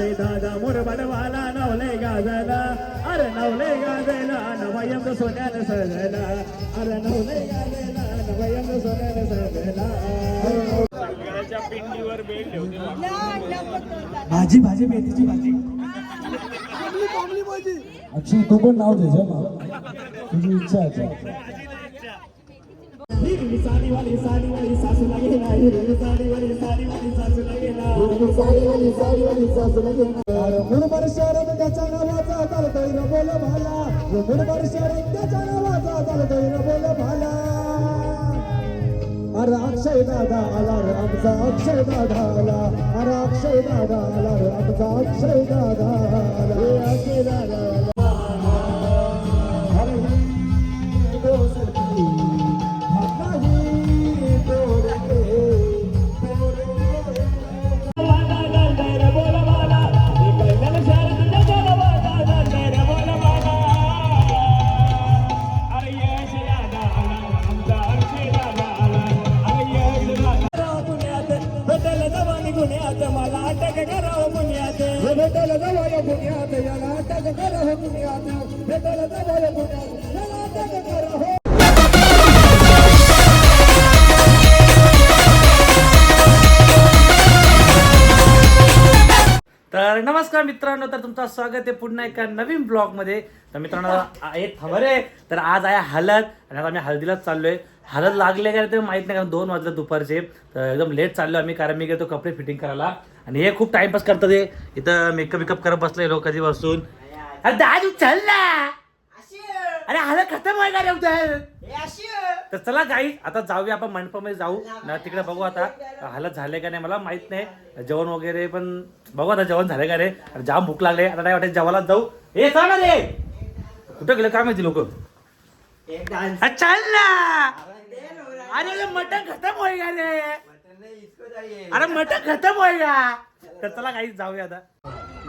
अरे अक्षय दादा मुरबडवाला नवलय गाजाला. अरे नवलय गाजायला नवयंग सोन्यानं सजला. अरे नवलय गाजायला नवयंग सोन्यानं सजला. भाजी भाजी मेथीची भाजी. अक्षय तू पण नाव दे तुझी इच्छा आहे. हिरवी साडीवाली साडीवाली सासूला गेला हिरवी साडीवाली साडीवाली सासूला गेला हिरवी साडीवाली साडीवाली सासूला गेला मुरबार शहरात त्याच्या नावाचा चालतोय र बोल भाला मुरबार शहरात त्याच्या नावाचा चालतोय बोल भाला अरे अक्षय दादा आला रे आमचा अक्षय दादा आला. अरे अक्षय दादा आला रे आमचा. पुण्यात हो तर नमस्कार मित्रांनो तर तुमचं स्वागत आहे पुन्हा एका नवीन ब्लॉगमध्ये तर मित्रांनो एक खबर आहे. तर आज आहे हळद आणि आता आम्ही हळदीलाच चाललोय. हळद लागले काय तर माहीत नाही कारण दोन वाजले दुपारचे. तर एकदम लेट चाललो आम्ही कारण मी गेलो कपडे फिटिंग करायला. आणि हे खूप टाइमपास करतात हे. इथं मेकअप मेकअप करत बसले लोक कधी बसून अरे दादू चल ना. अरे हळद खतम होय का रे उद्या? तर चला गाई आता जाऊया आपण मंडपामध्ये जाऊ. ना तिकडे बघू आता. हालत झाले का नाही मला माहीत नाही. जेवण वगैरे पण बघू आता जेवण झाले का रे अरे जाम भूक लागले. आता नाही वाटत जेवायला जाऊ? हे ना रे. कुठं गेले? काय माहिती लोक? चल ना. अरे मटन खतम होय का रे? अरे मटन खतम होय का? तर चला काही जाऊया आता.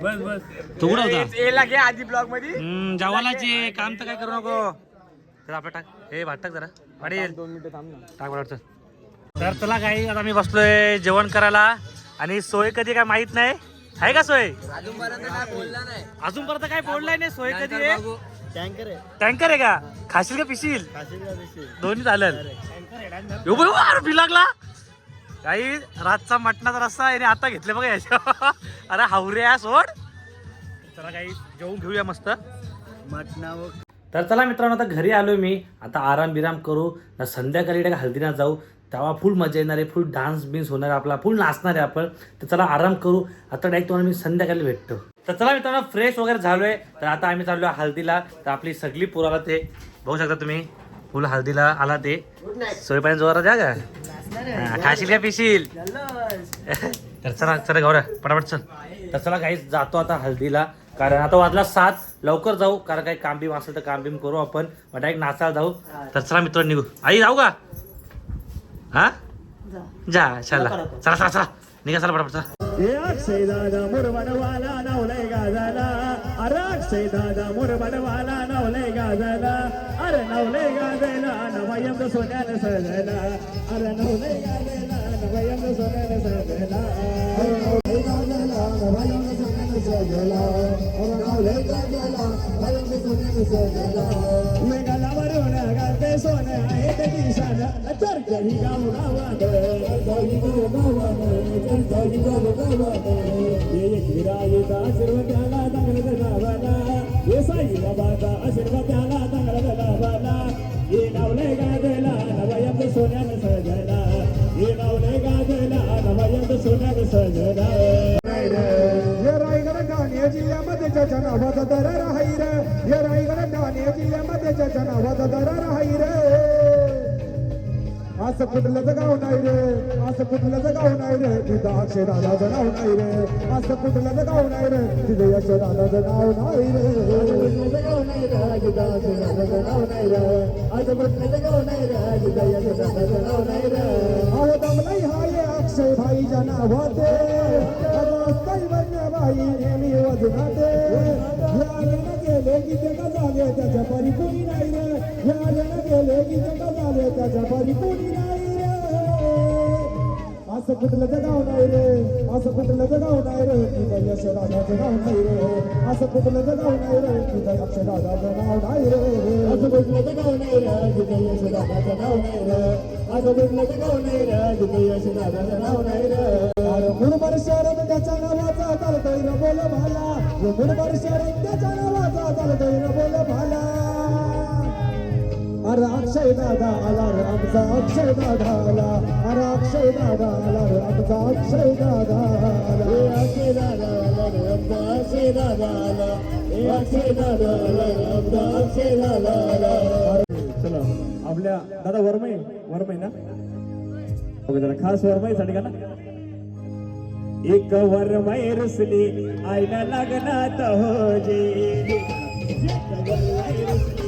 तू कुठं होता? आधी ब्लॉगमध्ये हम्म, जेवायलाच काम तर काय करू नको. तर आपलं टाक. हे भात टाक जरा. वाढेल दोन मिनिटं थांब ना. टाक बरोबर तर चला काही आता मी बसलोय जेवण करायला. आणि सोय कधी काय माहीत नाही. आहे का सोय? अजूनपर्यंत काय बोललाय नाही सोय कधी आहे? टँकर आहे. टँकर आहे का? खाशील का पिशील? का? दोन्ही चालेल. यो बाई, अरे बी लागला काही रातचा मटणाचा रस्ता आहे आणि आता घेतले बघा याच्या अरे हावरे सोड. चला काही जेवून घेऊया मस्त. मटणावर. तर चला मित्रांनो आता घरी आलोय मी. आता आराम बिराम करू. ना संध्याकाळी काय हल्दीना जाऊ. तेव्हा फुल मजा येणार आहे फुल डान्स बिन्स होणार आहे आपला. फुल नाचणार आहे आपण. तर चला आराम करू. आता डायरेक्ट तुम्हाला मी संध्याकाळी भेटतो. तर चला मित्रांनो फ्रेश वगैरे झालोय. तर आता आम्ही चाललो हल्दीला. तर आपली सगळी पोराला ते बघू शकता तुम्ही. फुल हल्दीला आला ते. सोयपाणी जोरात जा का? हा, खाशील का पिशील? तर चला चला गौऱ्या पटापट चल. तर चला काही जातो आता हल्दीला कारण आता वाजला सात लवकर जाऊ. कारण काही काम बिम असेल तर काम बिम करू आपण. डायरेक्ट नाचायला जाऊ. तर चला मित्र निघू. आई जाऊ का? हा? जा. चला चला चला चला. निघा चला पटापट चला. हे अक्षय दादा मुरबडवाला नवलय गाजाला। अरे अक्षय दादा मुरबडवाला नवलय गाजाला अरे नवलय गाजायला नवयंग सोन्यानं सजला। अरे नवलय गाजायला नवयंग सोन्यानं सजला। अरे नवलय गाजायला नवयंग सोन्यानं सजला। अरे नवलय गाजायला नवयंग सोन्यानं सजला। मेघाला वरून गाते सोने आहे ते दिशान चर्चही गाव गावात चर्चही गाव गावात चर्चही गाव गावात ये एकविराईचा आशीर्वाद त्याला चांगलं गावाला ये साई बाबाचा आशीर्वाद त्याला ये नावले गाजला नवयंत सोन्यानं सजला ये नावले गाजला नवयंत सोन्यानं सजला ये रायगड ठाण्याची मध्यच्या जनावाचा दर राहीर ये रायगड ठाण्याची मध्यच्या जनावाचा दर राहीर असं कुठलं गाव नाही रे? असं कुठलं गाव नाही रे? तिथं अक्षय दादाचं नाव नाही रे. असं कुठलं गाव नाही रे? तिथं यश दादाचं नाव नाही रे. अहो दमलाई हाय अक्षय भाईच्या नावाते बाई नेहमी वजनाते गेले की ते का झाले त्याच्या परी कोणी नाही रे? त्याच्या बाजी कोणी नाही रे असं कुठलं जगाव नाही रे असं कुठलं जगाव नाही रे तिथं यश दादाचं नाव नाही रे असं कुठलं जगाव नाही रे तिथं यश दादाचं नाव नाही रे असं कुठलं जगाव नाही रे तिथं यश दादाचं नाव नाही रे असं कुठलं जगाव नाही रे तिथं यश दादाचं नाव नाही रे अरे मुरबाड शहरात त्याच्या नावाचा चालतोय न बोल भाला मुरबाड शरद त्याच्या नावाचा चालतोय न बोल भाला अरे अक्षय दादा आला रे आमचा अक्षय दादा आला. अरे अक्षय दादा आला रे आमचा अक्षय दादा आला. अक्षय दादा आला रे आमचा अक्षय दादा आला. अक्षय दादा आला रे आमचा अक्षय दादा आला. चला आपल्या दादा वरमय वरमय ना? ओके जरा खास वरमयसाठी का ना? एक वरमय रुसली आईला लग्नात हो जे एक वरमय रुसली,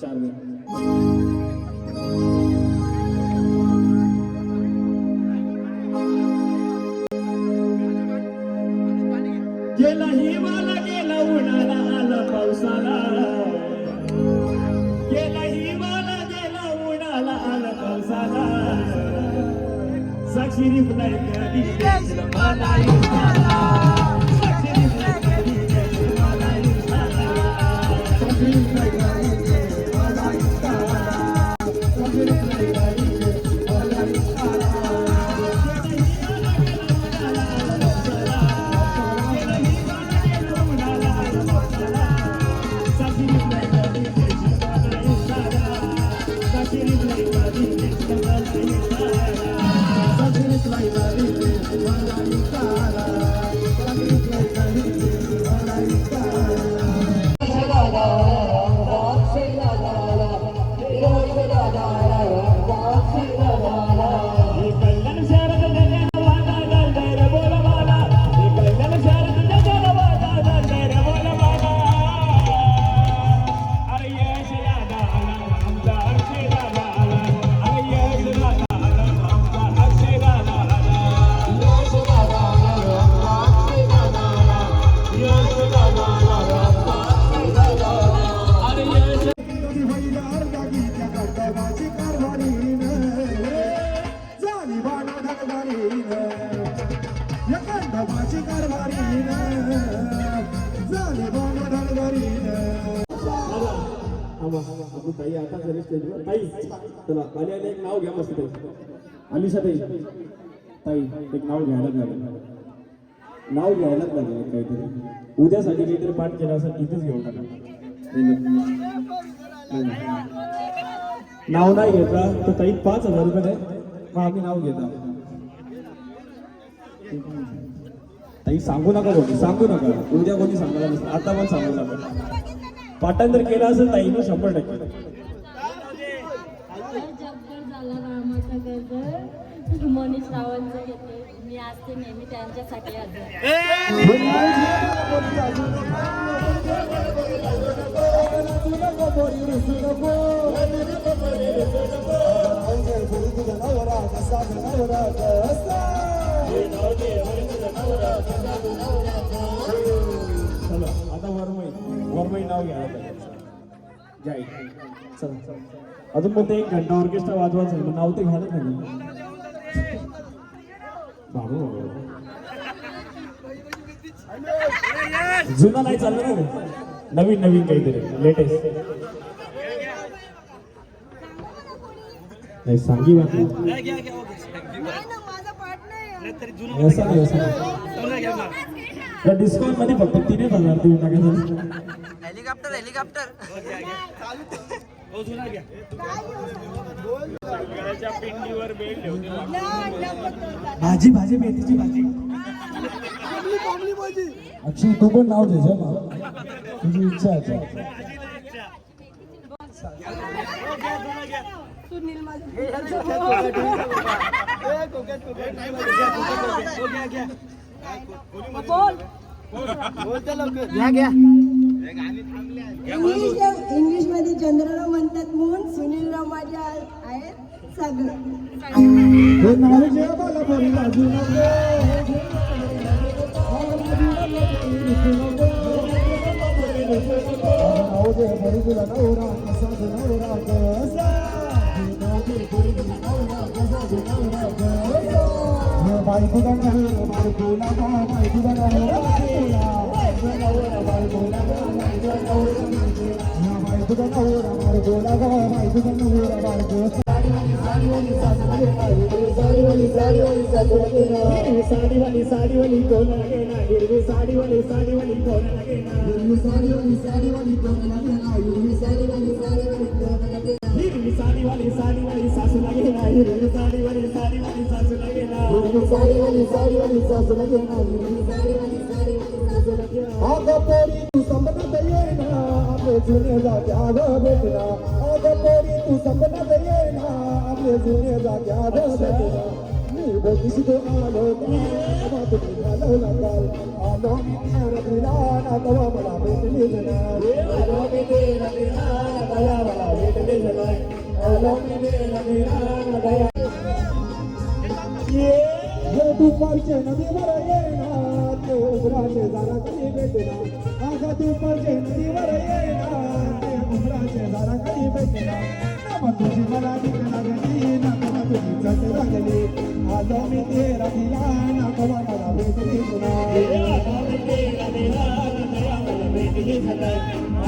चार मिनिट गेला हिवाला गेला उन्हाळा आला पावसाला गेला हिवाला गेला उन्हाळा आला पावसाला साक्षी रिप्लाय Thank you. चला आली एक नाव घ्या मस्त ताई अलिशा ताई ताई एक नाव घ्यायलाच लागेल. नाव घ्यायलाच लागेल काहीतरी. उद्यासाठी काहीतरी पाठ केला असेल इथेच घेऊन टाका. नाव नाही घेतला तर ताई पाच हजार रुपये द्या. मग आम्ही नाव घेता. ताई सांगू नका कोणी सांगू नका. उद्या कोणी सांगायला नसतं. आता पण सांगू नका. पाठांतर केलं असेल ताईनं शंभर टक्के. मनीष रावांचं घेते मी असते नेहमी त्यांच्यासाठी हजर चला आता वरमई. वरमई नाव घ्या जय. चला अजून मग ते एक घंटा ऑर्केस्ट्रा वाजवायचं आहे, नाव ते घ्यायला पाहिजे जुना नाही चाललं ना रे. नवीन नवीन काहीतरी. लेटेस्ट नाही सांगी बाकी. डिस्काउंटमध्ये फक्त तीनच हजार टाकायचं. Helicopter helicopter. भाजी भाजी मेथीची भाजी. अक्षय तू पण नाव ना तुझी इच्छा आहे. इंग्लिश इंग्लिशमध्ये चंद्रराव म्हणतात म्हणून सुनीलराव माझे आहेत सागर. बायको बायको ला गा बायको दा जुने जात्या ग भेटना अगं पोरी तू संबंधात येईना आपले जुने जात्या ग भेटना मी बोलतीशी तो आलो तेव्हा तुम्ही घालवला काल आलो मी तेरतीला ना तेव्हा मला भेटली जरा आलो मी तेरा तेरा दया मला भेटले जगाय आलो मी तेरा तेरा दया हे दुपारचे नदीवर येईना ते उमराचे जरा कधी भेटना अगं दुपारचे नदीवर येईना तुझी मला भीक लागली ना तुझी चट लागली आलो मी तेरा दिला ना कवा मला भेटली तुला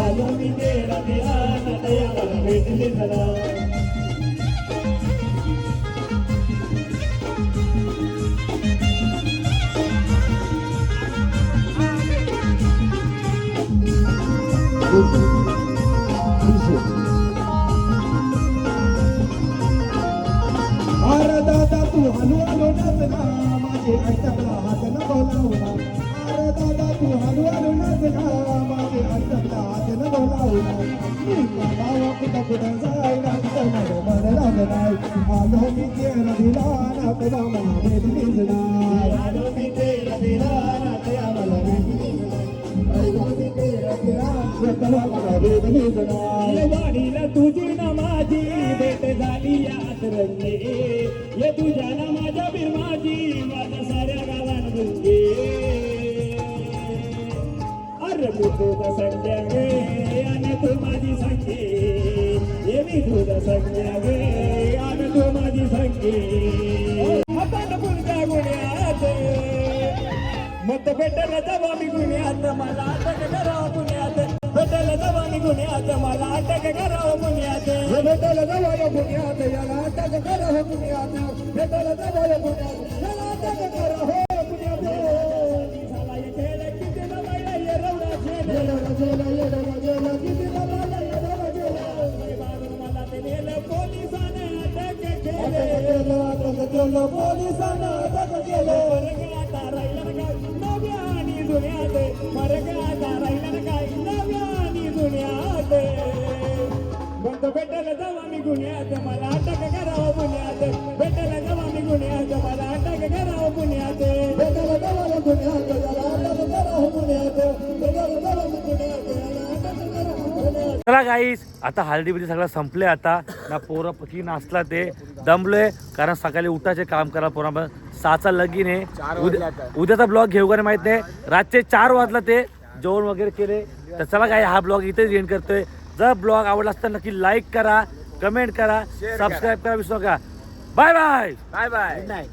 आलो मी तेरा तेरा दया मला भेटले जगाय Thank you. अरे दादा तू हलू हलू नाचना माझे ऐकता हात नको लावला अरे दादा तू हळूहळू नाचला माझे हस्तकला हात नको लावला मी बाबा कुठं कुठं जायला कुठं माझं मन लागणार आलो मी केर दिला ना तेव्हा मला भेट दिसणार आलो मी केर दिला ना तेव्हा मला भेट दिसणार आलो मी केर दिला ना तेव्हा मला भेट दिसणार वाणीला तुझी ना माझी भेट झाली यात रंगे ये तुझ्या माझ्या बिरमाची माझ्या साऱ्या गावात गुंगे अरे मी दूध संख्या आणि तू माझी संखे ये मी दूध संख्या आणि तू माझी संखे आपण पुढच्या गुन्ह्यात मत भेटल तेव्हा मी गुन्ह्यात मला गुन्ह्यात मला अटक करावं पुण्यात. भेटल जवळ पुण्यात. याला अटक कर हो पुण्यात भेटल जवळ पुण्यात. याला अटक कर पुण्यात. झाला खेळ किती नवायला ये रवडा झेल. येडा जेला येडा जेला किती बाबाला येडा जेला. बाळून मला ते नेलं पोलिसाने अटक केले अटक केलं अटक केलं पोलिसांना अटक केलं. मरग आता राहिलं ना काय? नव्या आणि जुन्यात. मरग आता राहिलं ना काय? नव्या आणि जुन्यात बंद भेटल जेव्हा मी गुन्ह्यात. मला अटक करावं जेव्हा मी गुन्ह्यात. मला अटक करावं पुण्यात भेटल जवळ पुण्यात याला अटक कर पुण्यात भेटल जवळ पुण्यात याला अटक कर हो पुण्यात चला गाईस आता हळदी बिदी सगळं संपले आता. ना पोरं पकी नाचला ते. दमलोय कारण सकाळी उठायचे काम करा पोरा सहाचा लगीन आहे. उद्या उद्याचा ब्लॉग घेऊ का नाही माहीत नाही. रातचे चार वाजला ते. जेवण वगैरे केले. तर चला काय हा ब्लॉग इथेच एंड करतोय. जर ब्लॉग आवडला असता नक्की लाईक करा कमेंट करा सबस्क्राईब करा. विसरू नका. Bye bye bye bye